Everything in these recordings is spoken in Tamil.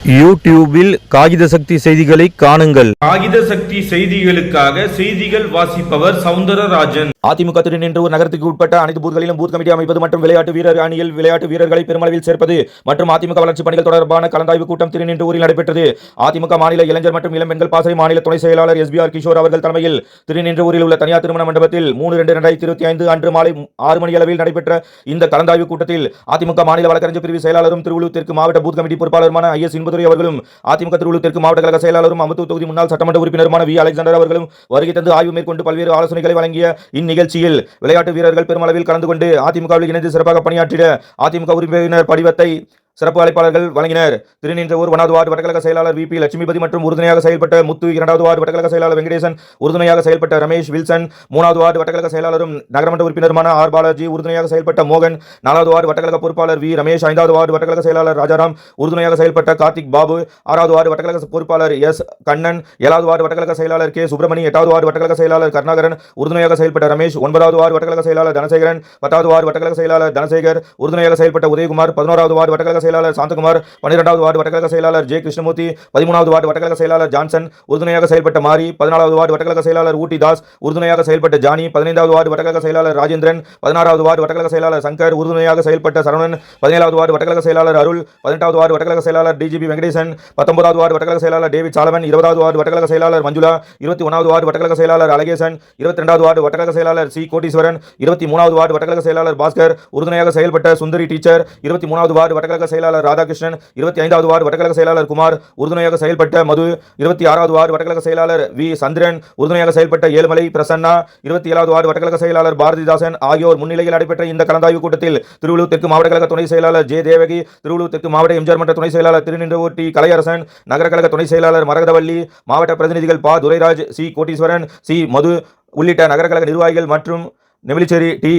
யூடியூபில் காகித சக்தி செய்திகளை காணுங்கள். காகித சக்தி செய்திகளுக்காக செய்திகள் வாசிப்பவர் சவுந்தரராஜன். அதிமுக திருநின்றூர் நகரத்துக்கு உட்பட்ட அனைத்து பூத்களிலும் பூத் கமிட்டி அமைப்பது மற்றும் விளையாட்டு வீரர் அணியில் விளையாட்டு வீரர்களை பெருமளவில் சேர்ப்பது மற்றும் அதிமுக வளர்ச்சிப் பணிகள் தொடர்பான கலந்தாய்வு கூட்டம் திருநின்றூரில் நடைபெற்றது. அதிமுக மாநில இளைஞர் மற்றும் இளம் பெண்கள் பாசறை மாநில துணை செயலாளர் எஸ்பிஆர் கிஷோர் அவர்கள் தலைமையில் திருநின்றூரில் உள்ள தனியார் திருமண மண்டபத்தில் மூணு ரெண்டு ரெண்டாயிரத்தி இருபத்தி ஐந்து அன்று மாலை ஆறு மணி அளவில் நடைபெற்ற இந்த கலந்தாய்வு கூட்டத்தில் அதிமுக மாநில வழக்கறிஞர் பிரிவு செயலாளரும் திருவள்ளூர் தெற்கு மாவட்ட பூத் கமிட்டி பொறுப்பாளருமான ஐ எஸ் இன்பதுரை அவர்களும் அதிமுக திருவள்ளூர் தெற்கு மாவட்ட கழக செயலாளரும் அமுத்து தொகுதி முன்னாள் சட்டமன்ற உறுப்பினருமான வி. அலெக்சாண்டர் அவர்களும் வருகை தந்து ஆய்வு மேற்கொண்டு பல்வேறு ஆலோசனைகளை வழங்கிய இந்நிகழ்ச்சியில் விளையாட்டு வீரர்கள் பெருமளவில் கலந்து கொண்டு அதிமுகவில் இணைந்து சிறப்பாக பணியாற்றிட அதிமுக உறுப்பினர் படிவத்தை சிறப்பு அழைப்பாளர்கள் வழங்கினர் திருநின்றவூர் ஒன்றாவது வார்டு வடகழக செயலாளர் வி பி லட்சுமிபதி மற்றும் உறுதுணையாக செயல்பட்ட முத்து இரண்டாவது வார்டு வடகழக செயலாளர் வெங்கடேசன் உறுதுணையாக செயல்பட்ட ரமேஷ் வில்சன் மூணாவது வார்டு வடகழக செயலாளரும் நகரமன்ற உறுப்பினருமான ஆர் பாலாஜி உறுதுணையாக செயல்பட்ட மோகன் நாலாவது வார்டு வடகழக பொறுப்பாளர் வி ரமேஷ் ஐந்தாவது வார்டு வடகழக செயலாளர் ராஜாராம் உறுதுணையாக செயல்பட்ட கார்த்திக் பாபு ஆறாவது வார்டு வடகழக பொறுப்பாளர் எஸ் கண்ணன் ஏழாவது வார்டு வடகழக செயலாளர் கே சுப்பிரமணி எட்டாவது வார்டு வடகழக செயலாளர் கருணாகரன் உறுதுணையாக செயல்பட்ட ரமேஷ் ஒன்பதாவது வார்டு வடகழக செயலாளர் தனசேகரன் பத்தாவது வார்டு வடகழக செயலாளர் தனசேகர் உறுதுணையாக செயல்பட்ட உதயகுமார் பதினோராவது வார்டு வடகழக செயலாளர் சாந்தகுமார் பன்னிரெண்டாவது வார்டு வடகழக செயலாளர் ஜே கிருஷ்ணமூர்த்தி பதிமூணாவது வார்டு வடகழக செயலாளர் ஜான்சன் உறுதுணையாக செயல்பட்ட மாரி பதினாலாவது வார்டு வடகழக செயலாளர் ஊட்டி தாஸ் உறுதுணையாக செயல்பட்ட ஜானி பதினைந்தாவது வார்டு வடகழக செயலாளர் ராஜேந்திரன் பதினாறாவது வார்டு வடகழக செயலாளர் சங்கர் உறுதுணையாக செயல்பட்ட சரவணன் பதினேழாவது வார்டு வடகழக செயலாளர் அருள் பதினெட்டாவது வார்டு வடகழக செயலாளர் டிஜிபி வெங்கடேசன் பத்தொன்பதாவது வார்டு வடகழக செயலாளர் டேவிட் சாலமன் இருபதாவது வார்டு வடகழக செயலாளர் மஞ்சுளா இருபத்தி ஒன்றாவது வார்டு வடகழக செயலாளர் அழகேசன் இருபத்தி ரெண்டாவது வார்டு வடகழக செயலாளர் சி கோட்டீஸ்வரன் இருபத்தி மூணாவது வார்டு வடகழக செயலாளர் பாஸ்கர் உறுதுணையாக செயல்பட்ட சுந்தரி டீச்சர் இருபத்தி மூணாவது வார்டு வடகழக செயலாளர் ராதாகிருஷ்ணன் இருபத்தி ஐந்தாவது வார்டு வடகழக செயலாளர் குமார் உறுதுணையாக செயல்பட்ட மது இருபத்தி ஆறாவது வார்டு வடகழக செயலாளர் வி. சந்திரன் உறுதுணையாக செயல்பட்ட ஏழுமலை பிரசன்னா இருபத்தி ஏழாவது வார்டு வடகிழக்கு செயலாளர் பாரதிதாசன் ஆகியோர் முன்னிலையில் நடைபெற்ற இந்த கலந்தாய்வு கூட்டத்தில் திருவள்ளூர் தெற்கு மாவட்ட கழக துணை செயலாளர் ஜே. தேவகி திருவள்ளூர் தெற்கு மாவட்ட எம்ஜிஆர் மன்ற துணை செயலாளர் திருநின்றவூர் டி கலையரசன் நகர கழக துணை செயலாளர் மரகதவள்ளி மாவட்ட பிரதிநிதிகள் பா. துரைராஜ் சி. கோட்டீஸ்வரன் சி. மது உள்ளிட்ட நகர கழக நிர்வாகிகள் மற்றும் நெமிலிச்சேரி டி.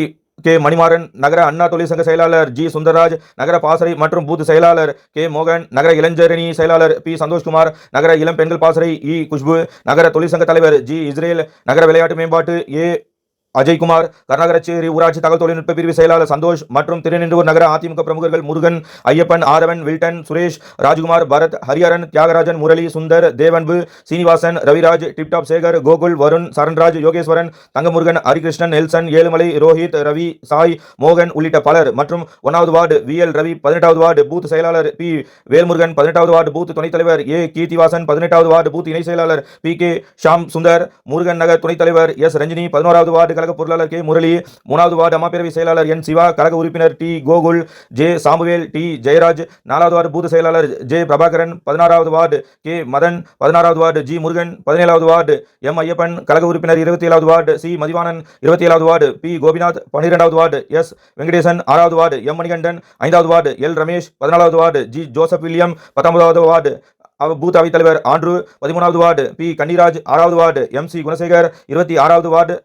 கே. மணிமாறன் நகர அண்ணா தொழிற்சங்க செயலாளர் ஜி. சுந்தரராஜ் நகர பாசறை மற்றும் பூத் செயலாளர் கே. மோகன் நகர இளைஞரணி செயலாளர் பி. சந்தோஷ்குமார் நகர இளம் பெண்கள் பாசறை இ. குஷ்பு நகர தொழிற்சங்க தலைவர் ஜி. இஸ்ரேல் நகர விளையாட்டு மேம்பாட்டு ஏ. அஜய்குமார் கர்நாகரச்சேரி ஊராட்சி தகவல் தொழில்நுட்ப பிரிவு செயலாளர் சந்தோஷ் மற்றும் திருநின்றூர் நகர அதிமுக பிரமுகர்கள் Murugan Ayyappan Aravan Wilton Suresh Rajkumar Bharath Hariharan Thiyagarajan Murali Sundar Devanbu Srinivasan Raviraj tiptop Sekar Gokul Varun Saranraj Yogeswaran Thangamurugan Harikrishnan Nelson Ezhumalai Rohit Ravi Sai மோகன் உள்ளிட்ட பலர் மற்றும் ஒன்றாவது வார்டு வி எல் ரவி பதினெட்டாவது வார்டு பூத் செயலாளர் பி வேல்முருகன் பதினெட்டாவது வார்டு பூத் துணைத் தலைவர் ஏ கீர்த்திவாசன் பதினெட்டாவது வார்டு பூத் இணை செயலாளர் பி கே ஷாம் சுந்தர் முருகன் நகர் துணைத் தலைவர் எஸ் ரஞ்சினி பதினோராவது வார்டு கழக பொருளாளர் கே. முரளி மூணாவது வார்டு அம்மாப்பேரவை செயலாளர் என். சிவா கழக உறுப்பினர் T. Gokul J. Samuel T. Jayaraj நாலாவது வார்டு பூத செயலாளர் ஜே. பிரபாகரன் பதினாறாவது வார்டு கே. மதன் பதினாறாவது வார்டு ஜி. முருகன் பதினேழாவது வார்டு எம். ஐயப்பன் கழக உறுப்பினர் இருபத்தி ஏழாவது வார்டு சி. மதிவானன் இருபத்தி ஏழாவது வார்டு பி. கோபிநாத் பன்னிரெண்டாவது வார்டு எஸ். வெங்கடேசன் ஆறாவது வார்டு எம். மணிகண்டன் ஐந்தாவது வார்டு எல். ரமேஷ் பதினாலாவது வார்டு ஜி. ஜோசப் வில்லியம் பத்தொன்பதாவது வார்டு பூத் அவைத் தலைவர் ஆண்ட்ரூ பதிமூணாவது வார்டு பி. கன்னிராஜ் ஆறாவது வார்டு எம். சி. குணசேகர் இருபத்தி ஆறாவது வார்டு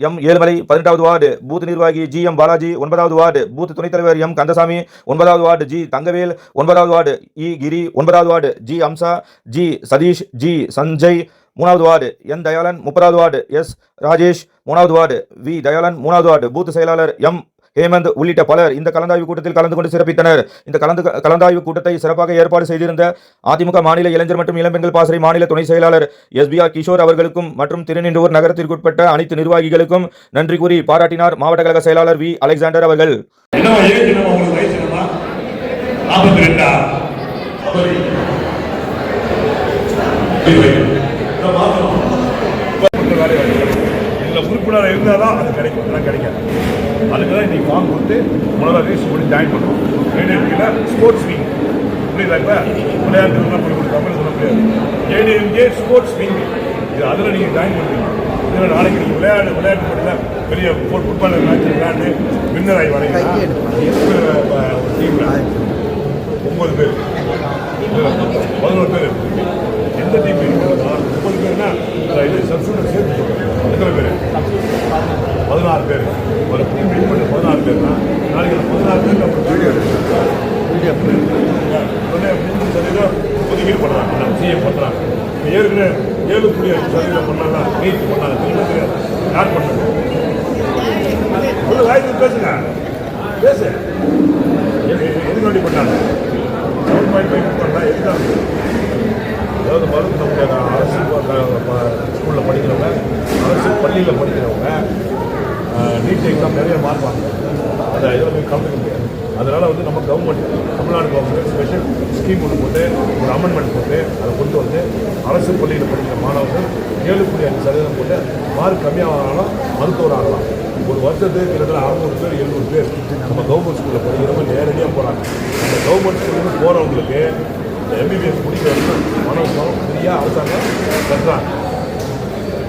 எம் ஏழுமலை பதினெட்டாவது வார்டு பூத் நிர்வாகி ஜி எம் பாலாஜி ஒன்பதாவது வார்டு பூத் துணைத் தலைவர் எம் கந்தசாமி ஒன்பதாவது வார்டு ஜி தங்கவேல் ஒன்பதாவது வார்டு இ கிரி ஒன்பதாவது ward G Amsa G Sathish G Sanjay மூணாவது வார்டு என் தயாளன் முப்பதாவது வார்டு எஸ் ராஜேஷ் மூணாவது வார்டு வி தயாளன் மூணாவது வார்டு பூத் செயலாளர் எம் ஹேமந்த் உள்ளிட்ட பலர் இந்த கலந்தாய்வு கூட்டத்தில் கலந்து கொண்டு சிறப்பித்தனர். இந்த கலந்து கலந்தாய்வு கூட்டத்தை சிறப்பாக ஏற்பாடு செய்திருந்த அதிமுக மாநில இளைஞர் மற்றும் இளம்பெண்கள் பாசறை மாநில துணை செயலாளர் எஸ்பிஆர் கிஷோர் அவர்களுக்கும் மற்றும் திருநின்றூர் நகரத்திற்குட்பட்ட அனைத்து நிர்வாகிகளுக்கும் நன்றி கூறி பாராட்டினார் மாவட்ட கழக செயலாளர் வி. அலெக்சாண்டர் அவர்கள். நாற்பத்தி உறுப்பினர் இருந்தால் தான் அது கிடைக்கும். அதெல்லாம் கிடைக்காது. அதுக்கு தான் இன்னைக்கு ஃபார்ம் கொடுத்து ரேஸ் பண்ணி ஜாயின் பண்ணுவோம். ஏடிஎம்கேல ஸ்போர்ட்ஸ் விங் புரியுதாங்களா விளையாட்டு எல்லாம் பண்ணி கொடுக்காம சொல்ல முடியாது. ஏடிஎம்கே ஸ்போர்ட்ஸ் விங் இது அதில் நீங்கள் ஜாயின் பண்ணுவீங்க. இதில் நாளைக்கு நீங்கள் விளையாடு விளையாட்டு போட்டியில் பெரிய ஃபுட் ஃபுட்பால் மேட்ச் விளையாண்டு வின்னர் ஆகி வரீங்கன்னா ஒரு டீமில் ஒன்பது பேர் பதினோரு பேர் எந்த டீம் முப்பது பேர்னா இது சப்ஸ்டியூட் சேர்த்து எத்தனை பேர்? பதினாறு பேர். ஒரு டீம் வின் பண்ணி பதினாறு பேர்னா நாளைக்கு பதினாறு பேர் நம்ம வீடியோ வீடியோ உடனே மூணு சதவீதம் ஒதுக்கீடு பண்ணுறாங்க நம்ம சிஎம் பண்ணுறாங்க இப்போ ஏற்கனவே ஏழு புள்ளி அஞ்சு சதவீதம் பண்ணாங்க. நீட் பண்ணாங்க. திரும்ப யார் பண்ணாங்க வாய்ப்பு பேசுங்க. பேசு. எது- எதுக்கு வேண்டி பண்ணாங்க? ஒன் பாயிண்ட் ஃபைவ் எதுக்காக? அதாவது மருந்து நம்ம அரசு ஸ்கூலில் படிக்கிறவங்க அரசு பள்ளியில் படிக்கிறவங்க நீட் எக்ஸாம் நிறைய மார்க் வாங்க அதை இதில் போய் கலந்துக்க முடியாது. அதனால் வந்து நம்ம government Tamil Nadu government special scheme ஒன்று போட்டு ஒரு அமெண்ட்மெண்ட் போட்டு அதை கொண்டு வந்து அரசு பள்ளியில் படிக்கிற மாணவர்கள் ஏழு புள்ளி அஞ்சு சதவீதம் போட்டு மார்க் கம்மியாகலாம் மருத்துவர் ஆகலாம் ஒரு வருஷத்துக்கு கிட்டத்தட்ட அறுநூறு பேர் எழுநூறு பேர் நம்ம கவர்மெண்ட் ஸ்கூலில் படிக்கிறவங்க நேரடியாக போகிறாங்க அந்த கவர்மெண்ட் ஸ்கூலுக்கு போகிறவங்களுக்கு எம்பிபிஎஸ் முடிக்கிறவங்க ஃப்ரீயாக அரசாங்கம் கட்டுறாங்க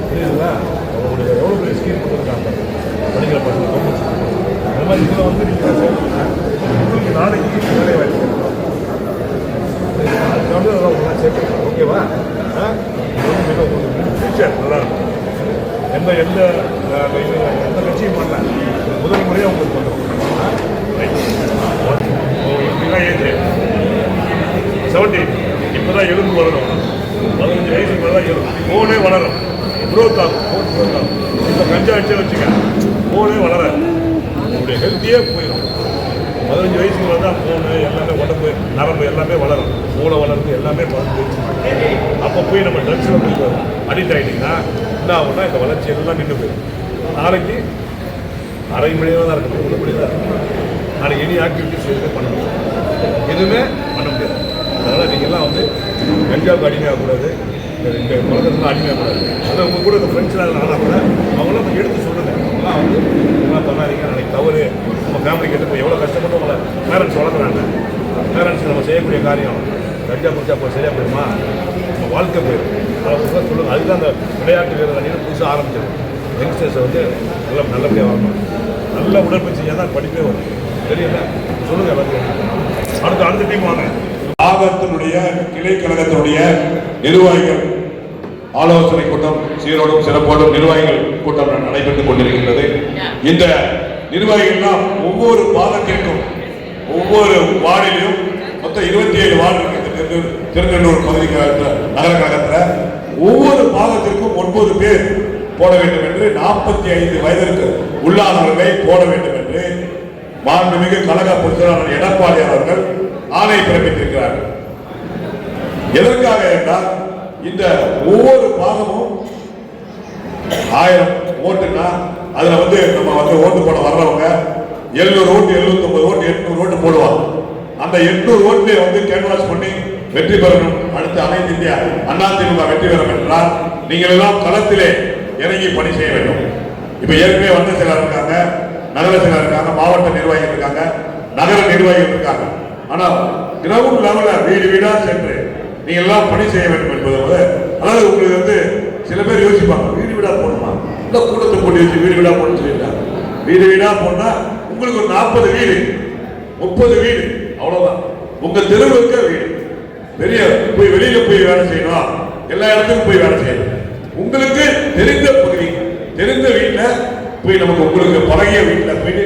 புரியுதுங்களா அவங்களுடைய எவ்வளோ பெரிய ஸ்கீம் கொடுத்துருக்காங்க? படிக்கிற பசங்க கவர்மெண்ட் ஸ்கூல் அந்த மாதிரி இதில் வந்து நீங்கள் உங்களுக்கு நாளைக்கு வேலை வாய்ப்பு கிடைக்கும். புரியுதா? அதுக்காக அதெல்லாம் உங்களுக்கு சேர்த்துக்கலாம் ஓகேவா ஆ? இது வந்து மிக உங்களுக்கு ஃபியூச்சர் நல்லா இருக்கும். எந்த எந்த எந்த கட்சியும் பண்ணல. முதல் முறையாக உங்களுக்கு பண்ணுறோம் இப்படிலாம் ஏஜ்? செவன்டி இப்போ தான் எழுந்து வரணும் வயசுக்கு மேலே தான் ஃபோனே வளரும் க்ரோத் ஆகும் ஃபோன் க்ரோத் ஆகும் இப்போ கஞ்சா அடிச்சே வச்சுக்க ஃபோனே வளராது உங்களுடைய ஹெல்த்தியே போயிடும் பதினஞ்சு வயசுக்கு மேலே தான் ஃபோனு எல்லாமே உடம்பு நரம்பு எல்லாமே வளரும் மூளை வளர்ந்து எல்லாமே வளர்ந்து அப்போ போய் நம்ம ட்ரக்ஸில் போய் அடிக்ட் ஆகிட்டிங்கன்னா என்ன ஆகும்னா இந்த வளர்ச்சி எல்லாம் நின்று போயிடும் நாளைக்கு அரை மணியாக தான் இருக்கணும் ஒரு மணி தான் இருக்கணும் நாளைக்கு எனி ஆக்டிவிட்டிஸ் எதுவுமே பண்ண முடியாது எதுவுமே பண்ண முடியாது அதனால் நீங்கள்லாம் வந்து கஞ்சாவுக்கு அடிமையாகக்கூடாது இந்த இந்த பழக்கத்துக்கு அடிமையாகக்கூடாது அதான் உங்கள் கூட இந்த ஃப்ரெண்ட்ஸ்லாம் ஆனால் கூட அவங்களாம் கொஞ்சம் எடுத்து சொல்லுங்க. அவங்களாம் வந்து இதெல்லாம் பண்ணாதீங்க? நாளைக்கு தவறு. நம்ம ஃபேமிலி கிட்ட போய் எவ்வளோ கஷ்டப்பட்டு உங்களை பேரண்ட்ஸ் வளர்க்குறாங்க. பேரண்ட்ஸ் நம்ம செய்யக்கூடிய காரியம் கஞ்சா பிடிச்சா போய் சரியாக போயிடுமா நம்ம வாழ்க்கை போயிடும். அதை உங்களுக்கு சொல்லுங்கள் அதுதான் அந்த விளையாட்டு வீரர் அணியில் புதுசாக ஆரம்பிச்சது. யங்ஸ்டர்ஸை வந்து நல்லா நல்லபடியாக வரணும் நல்ல உடற்பயிற்சி தான் படிப்பே வரும். தெரியல? சொல்லுங்கள் அடுத்த அடுத்த டீம் வாங்க. ஆகத்தினுடைய கிளை கழகத்தினுடைய நிர்வாகிகள். ஆலோசனை கூட்டம் சீரோடும் சிறப்போடும் நிர்வாகிகள் கூட்டம் நடைபெற்றுக் கொண்டிருக்கின்றது. இந்த நிர்வாகிகள்லாம் ஒவ்வொரு பாதத்திற்கும் ஒவ்வொரு வார்டிலும் மொத்தம் இருபத்தி ஏழு வார்டு இருக்கு திருநெல்லூர் பகுதி நகர கழகத்தில் ஒவ்வொரு பாதத்திற்கும் ஒன்பது பேர் போட வேண்டும் என்று நாற்பத்தி ஐந்து வயதிற்கு உள்ளானவர்களை போட வேண்டும் என்று மாண்புமிகு கழக பொருளாளர் எடப்பாடி அவர்கள் ஆணை பிறப்பித்திருக்கிறார்கள். எதற்காக என்றால் இந்த ஒவ்வொரு பாகமும் ஆயிரம் ஓட்டுனா அதுல வந்து நம்ம வந்து ஓட்டு போட வர்றவங்க எழுநூறு ஓட்டு எழுநூத்தி ஒன்பது ஓட்டு எட்நூறு ஓட்டு போடுவாங்க. அந்த எட்நூறு ஓட்டுல வந்து கேன்வாஸ் பண்ணி வெற்றி பெறணும். அடுத்து அனைத்து இந்தியா அதிமுக வெற்றி பெறும் என்றால் நீங்கள் எல்லாம் களத்திலே இறங்கி பணி செய்ய வேண்டும். இப்ப ஏற்கனவே வந்த சிலர் இருக்காங்க நகர சிலர் இருக்காங்க மாவட்ட நிர்வாகிகள் இருக்காங்க நகர நிர்வாகிகள் இருக்காங்க. ஆனா கிரவுண்ட் லெவல்ல வீடு வீடா சென்று நீங்க எல்லாம் பணி செய்ய வேண்டும் என்பதை விட அதாவது உங்களுக்கு வந்து சில பேர் யோசிப்பாங்க வீடு வீடா போடணுமா இந்த கூட்டத்தை போட்டு வச்சு வீடு வீடா போடணும்னு சொல்லிட்டாங்க வீடு வீடா போனா உங்களுக்கு ஒரு நாற்பது வீடு முப்பது வீடு அவ்வளவுதான். உங்க தெருவுக்கு வீடு. பெரிய போய் வெளியில போய் வேலை செய்யணும். எல்லா இடத்துக்கும் போய் வேலை செய்யணும். உங்களுக்கு தெரிந்த பகுதி தெரிந்த வீட்டில் போய் நமக்கு உங்களுக்கு பழகிய வீட்டில் போயிட்டு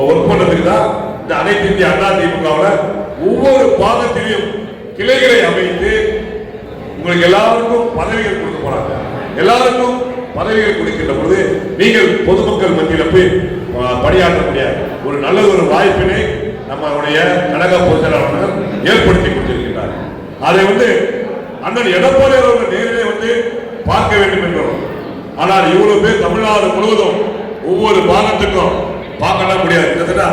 ஒர்க் பண்ணதுக்கு தான் இந்த அனைத்து இந்திய அண்ணா திமுகவில் ஒவ்வொரு பாகத்திலையும் கிளைகளை அமைத்து உங்களுக்கு எல்லாருக்கும் பதவிகள் கொடுக்க போறாங்க. எல்லாருக்கும் பதவிகள் கொடுக்கின்ற பொழுது நீங்கள் பொதுமக்கள் மத்தியில் போய் பணியாற்றக்கூடிய பணியாற்ற ஒரு நல்ல ஒரு வாய்ப்பினை நம்மளுடைய கழக பொதுச்செயலாளர் ஏற்படுத்தி கொடுத்திருக்கிறார் அதை வந்து அண்ணன் எடப்பாடி அவர்கள் நேரிலே வந்து பார்க்க வேண்டும் என்றோம். ஆனால் இவ்வளவு பேர் தமிழ்நாடு முழுவதும் ஒவ்வொரு பாகத்துக்கும் பார்க்கலாம் முடியாது. கிட்டத்தட்ட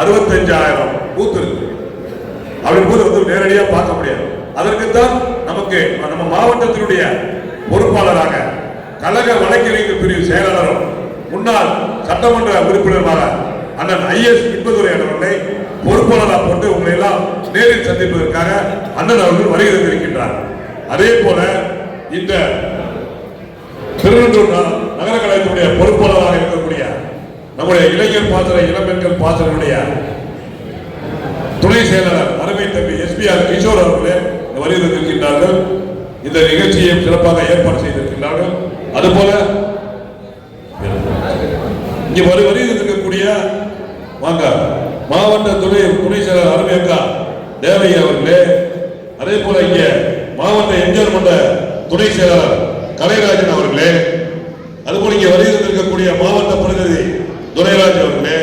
அறுபத்தஞ்சாயிரம் பூத்து இருக்கு. அப்படிங்கும்போது வந்து நேரடியாக பார்க்க முடியாது. அதற்குத்தான் நமக்கு நம்ம மாவட்டத்தினுடைய பொறுப்பாளராக கழக வழக்கறிஞர் பிரிவு செயலாளரும் முன்னாள் சட்டமன்ற உறுப்பினருமாக அண்ணன் ஐஎஸ் இன்பதுரை அவர்களை பொறுப்பாளராக போட்டு உங்களை எல்லாம் நேரில் சந்திப்பதற்காக அண்ணன் அவர்கள் வருகை தந்திருக்கின்றார். அதே போல இந்த திருவள்ளூர் நகர கழகத்தினுடைய பொறுப்பாளராக இருக்கக்கூடிய நம்முடைய இளைஞர் பாத்திர இளம்பெண்கள் பாத்திரனுடைய துணை செயலாளர் அருமை தம்பி எஸ்பிஆர் கிஷோர் அவர்களே வருகை இந்த நிகழ்ச்சியை சிறப்பாக ஏற்பாடு செய்திருக்கின்றார்கள். அதுபோல இங்கே வரு வருகை வாங்க மாவட்ட துணை துணை செயலாளர் அருமையக்கா தேவை அவர்களே. அதே போல இங்கே மாவட்ட எம்ஜிஆர் மன்ற துணை செயலாளர் கலைராஜன் அவர்களே. அதுபோல இங்கே வருகை மாவட்ட பிரதிநிதி துரைராஜ் அவர்களே.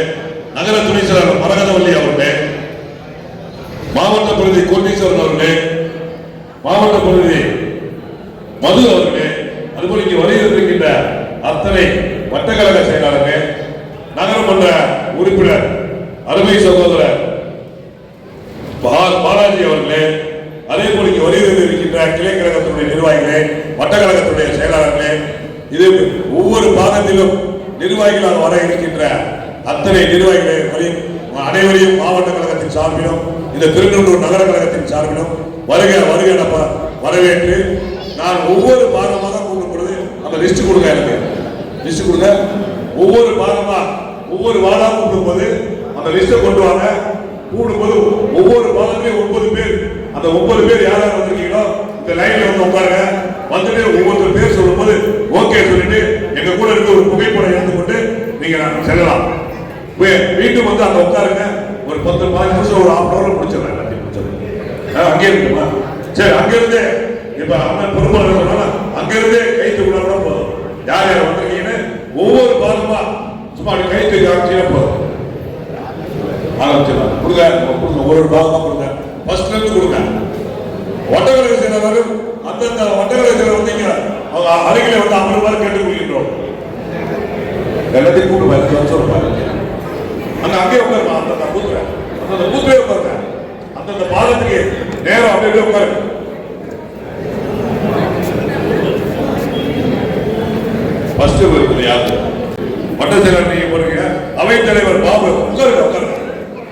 நகர துணை செயலாளர் மரகதவல்லி அவர்களே மாவட்ட பிரதி கோட்டீஸ்வரன் அவர்களே மாவட்ட மது அவர்களே அதுபோல இங்கே வருகின்ற அத்தனை வட்டக்கழக செயலாளர்களே நகரமன்ற உறுப்பினர் அருமை சகோதரர் பா- பாலாஜி அவர்களே அதே போல இங்கே வருகிறது இருக்கின்ற கிளை கழகத்தினுடைய நிர்வாகிகளே வட்டக்கழகத்துடைய செயலாளர்களே இது ஒவ்வொரு பாகத்திலும் நிர்வாகிகளாக வர இருக்கின்ற அத்தனை நிர்வாகிகளே வரையும் அனைவரையும் மாவட்ட கழகத்தின் சார்பிலும் இந்த திருநெல்வேலூர் நகர கழகத்தின் சார்பிலும் வருக வருக வரவேற்று நான் ஒவ்வொரு பாகமாக கூட்டும் பொழுது அந்த லிஸ்ட் கொடுங்க எனக்கு. லிஸ்ட் கொடுங்க. ஒவ்வொரு பாகமா ஒவ்வொரு வார்டா கூட்டும் போது அந்த லிஸ்ட்டை கொண்டு வாங்க. கூடும்போது ஒவ்வொரு பாகத்திலையும் ஒன்பது பேர். அந்த ஒன்பது பேர் யார் யார் வந்திருக்கீங்களோ இந்த லைன்ல வந்து உட்காருங்க. வந்துட்டு ஒவ்வொருத்தர் பேர் சொல்லும்போது ஓகே சொல்லிட்டு எங்க கூட இருக்க ஒரு புகைப்படம் எடுத்துக்கொண்டு நீங்க நான் செல்லலாம். வே- மீண்டும் வந்து அங்க உட்காருங்க. ஒரு பத்து பதினஞ்சு நிமிஷம் ஒரு ஆஃப் ஹவர் முடிச்சிடலாம் எல்லாத்தையும் முடிச்சிடலாம். அங்கே இருக்குமா? சரி அங்க இருந்தே இப்ப அண்ணன் பொறுப்பாளர் சொன்னாலும் அங்க இருந்தே கைத்து கூட போதும். யார் யார் வந்திருக்கீங்கன்னு ஒவ்வொரு பாகமா சும்மா கைத்து கை காமிச்சீங்கன்னா போதும். ஆரம்பிச்சிடலாம். கொடுங்க கொடுங்க ஒரு பாகமா கொடுங்க. ஃபர்ஸ்ட்ல இருந்து கொடுங்க. வட்டக்கலை செயலாளர்கள் அந்தந்த வட்டக்கலை செயலர் வந்தீங்க. அவங்க அருகில வந்து அமர்வாறு கேட்டு கொடுக்கின்றோம் எல்லாத்தையும் கூட்டு பாருங்க சொல்லுங்க அங்க அங்கே உட்காருமா அந்தந்த பூத்துல அந்தந்த பூத்துலயே உட்காருங்க. அந்தந்த பாதத்துக்கு நேரம் அப்படியே உட்காரு. ஃபர்ஸ்ட் இருக்குது யாரு? வட்ட செயலர் நீங்க போறீங்க. அவைத் தலைவர் பாபு. உட்காருங்க உட்காருங்க.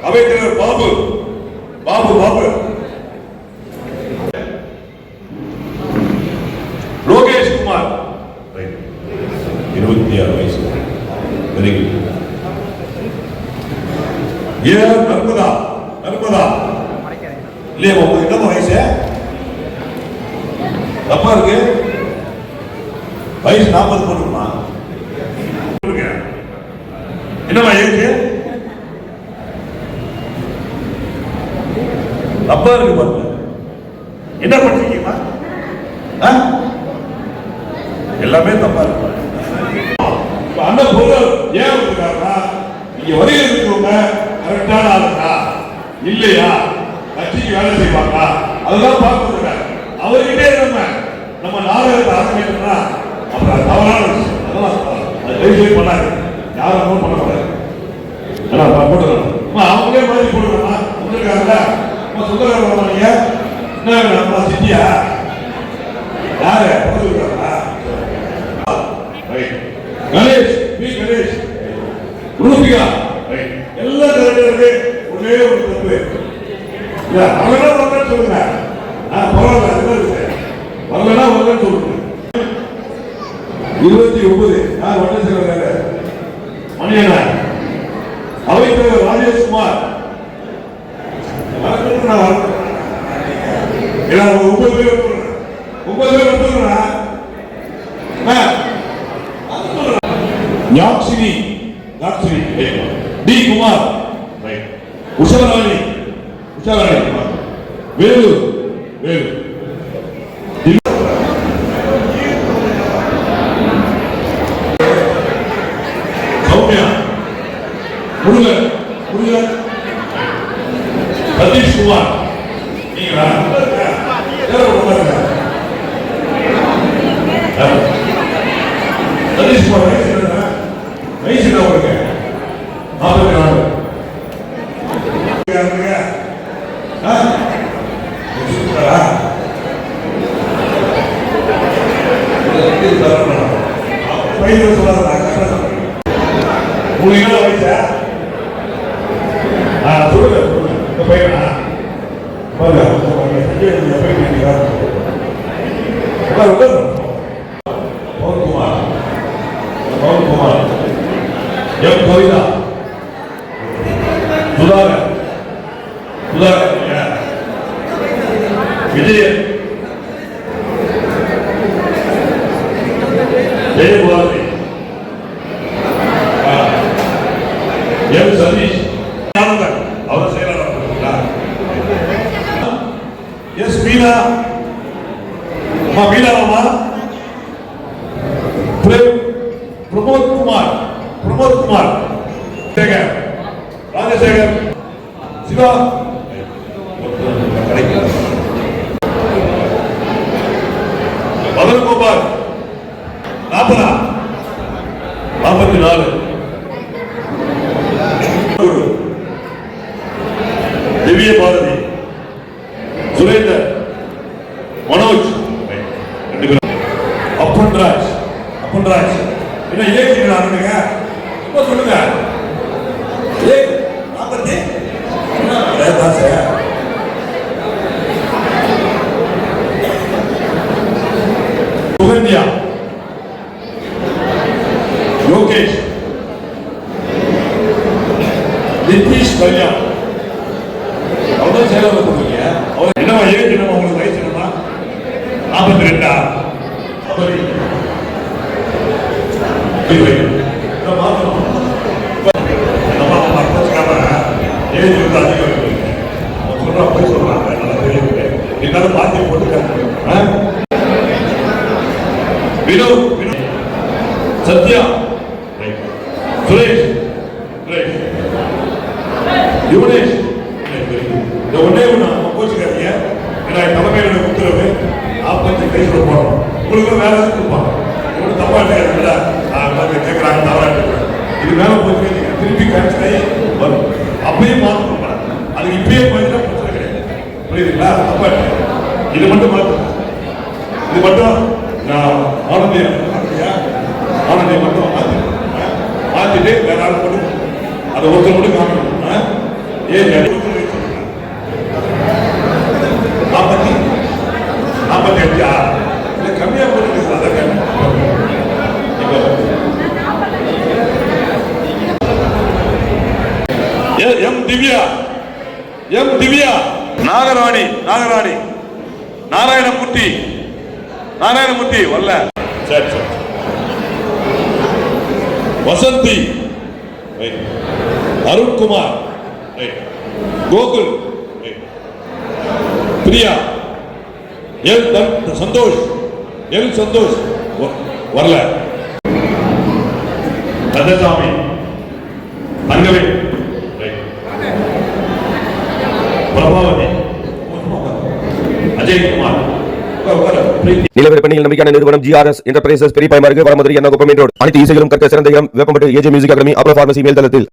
அவைத் தலைவர் பாபு. பாபு பாபு லோகேஷ் குமார் Right. இருபத்தி ஆறு வயசு வெரி குட் ஏ நர்மதா நர்மதா இல்லையா உங்களுக்கு என்னமா வயசு தப்பா இருக்கு வயசு நாற்பது போட்டுமா என்னமா இருக்கு தப்பா இருக்கு பாருங்க. என்ன பண்றீங்கம்மா ஆ? எல்லாமே தப்பா இருக்கு இப்ப அண்ணன் பொருள் ஏன் இருக்காருன்னா நீங்க வரியில் இருக்கிறவங்க கரெக்டான ஆளுங்களா இல்லையா? கட்சிக்கு வேலை செய்வாங்களா அதெல்லாம் பார்க்கறது அவர்கிட்டே நம்ம நம்ம நாடகத்தை ஆரம்பிக்கணும்னா அப்புறம் தவறான விஷயம். அதெல்லாம் பண்ணாரு தயவு செய்து யாரும் அம்மா சுந்தரம் நீங்க என்ன யாரு? கணேஷ் பி. கணேஷ். ரூபிகா எல்லா எல்லாம் ஒரே ஒரு தப்பு. அவனா வரலன்னு சொல்லுங்க. ஆ பரவாயில்ல வரலன்னா வரலன்னு சொல்லுங்க. இருபத்தி ஒன்பது யார் வட்ட செயலர் மணியண்ணா அவைத்தலைவர் ராஜேஷ்குமார். வரணும்னு நான் வரணும் ஏன்னா ஒரு ஒன்பது பேர் வந்துடுறேன். ஒன்பது பேர் வந்துடுறேன். ஆ யாக்ஷினி யாக்ஷினி டி குமார் ரைட் உஷாராணி உஷாராணி குமார் வேலு வேலு சௌமியா முருகன் முருகன் சதீஷ் குமார் நீங்களா யாரோ உட்காருங்க. யாரோ? சதீஷ் குமார் வயசு என்ன வயசு என்ன உங்களுக்கு நாற்பத்தி நாலு யாருங்க? ஆ? சூப்பரா? இது தரணும். பையன் சொல்லாத நான் கரெக்டா சொல்றேன். உங்களுக்கு என்ன வயசா ஆ சொல்லுங்க சொல்லுங்க இந்த பையனா பாருங்க உங்க சஞ்சய் நீங்க போய் கேட்டீங்களா உட்காரு உட்காரு பவன்குமார் பவன்குமார் எம் சேகர் ராஜசேகர் இருந்தாலும் மாத்தி போட்டுக்காங்க. ஆ? வினோத் வினோத் சத்யா நான் ஆனந்தியா ஆனந்தியா ஆனந்தியா மட்டும் மாத்து ஆ? மாத்திட்டு வேற ஆள் போட்டு அதை ஒருத்தர் மட்டும் காமிக்கணும். ஏன் ஒருத்தர் வச்சிருக்கேன் நாற்பத்தி நாற்பத்தி அஞ்சா இல்லை கம்மியாக போட்டுருக்கு அதை கம்மி எம் திவ்யா? எம் திவ்யா? நாகராணி நாகராணி. நாராயணமூர்த்தி. நாராயணமூர்த்தி வரல. சரி சரி. வசந்தி. அருண்குமார். கோகுல். பிரியா. எல் சந்தோஷ். எல் சந்தோஷ். வ- வரல. கந்தசாமி. தங்கவேல் Right. பிரபாவதி அஜய்குமார் உட்கார், உட்கார். பிரீத்தி. நிலவரப்பணியில் நம்பிக்கையான நிறுவனம் ஜிஆர்எஸ் என்டர்பிரைசஸ் பெரிய பாய்மார்க்கு வளமதுரை என்ன ரோட் அனைத்து இசைகளும் கற்க சிறந்த இடம் வேப்பம்பட்டு ஏஜே மியூசிக் அகாடமி அப்ரோ பார்மசி மேல்தளத்தில்